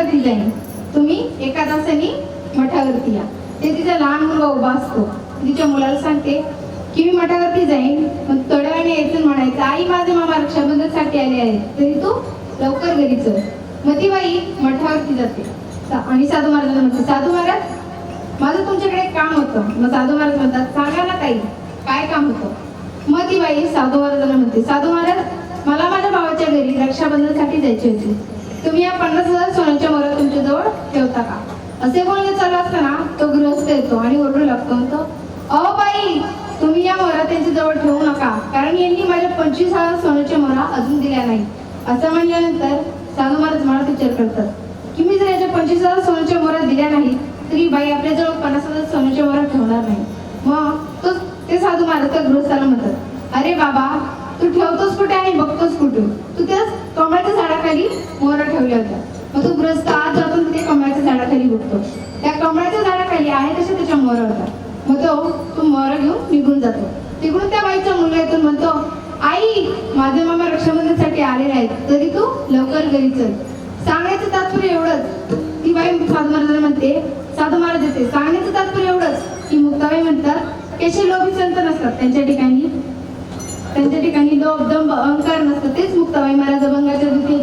मठावरती जाईन तुम्ही एका तासाने मठावरती या. ते तिचा लहान मुलगा उभा असतो. तिच्या मुलाला सांगते की मी मठावरती जाईन मग थोड्या यायचं म्हणायचं आई माझे मामा रक्षाबंधनसाठी आले आहेत. तरी तू लवकर घरी चल. मग ती बाई मठावरती जाते. आणि साधू महाराजांना म्हणते साधू महाराज माझं तुमच्याकडे काम होतं. मग साधू महाराज म्हणतात सांगा ना ताई काय काम होतं? मग ती बाई साधू महाराजांना म्हणते साधू महाराज मला माझ्या भावाच्या घरी रक्षाबंधनसाठी जायची होती. तुम्ही या पन्नास हजार सोन्याच्या मोहरा तुमच्या जवळ ठेवता का असे बोलणे चालू असताना तो गृहस्थ येतो आणि ओरडू लागतो म्हणतो अहो बाई तुम्ही या मोहरा त्यांच्या जवळ ठेवू नका कारण यांनी माझ्या पंचवीस हजार सोन्याच्या मोहरा अजून दिल्या नाही असं म्हणल्यानंतर साधू महाराज मला विचार करतात की मी जर याच्या पंचवीस हजार सोन्याच्या मोहरा दिल्या नाही तरी बाई आपल्याजवळ पन्नास हजार सोन्याच्या मोहरा ठेवणार नाही. मग तो ते साधू महाराज त्या गृहस्थाला म्हणतात अरे बाबा तू ठेवतोस कुठे आणि बघतोस त्या कमळाच्या झाडाखाली आहे तशा त्याच्या मोर होतात. मग तो तो मोर घेऊन निघून जातो. तिकडून त्या बाईचा मुलगा येतो म्हणतो आई माझे मामा रक्षाबंधनसाठी आलेले आहेत. तरी तू लवकर घरी चल. सांगण्याचं तात्पर्य एवढंच. ती बाई साधू महाराजांना म्हणते साधू महाराज येते. सांगण्याचं तात्पर्य एवढंच. की मुक्ताबाई म्हणतात की लोभी संत नसतात. त्यांच्या ठिकाणी त्यांच्या ठिकाणी लोभ दंभ अहंकार नसतात. तेच मुक्ताबाई महाराज अभंगाच्या द्वितीय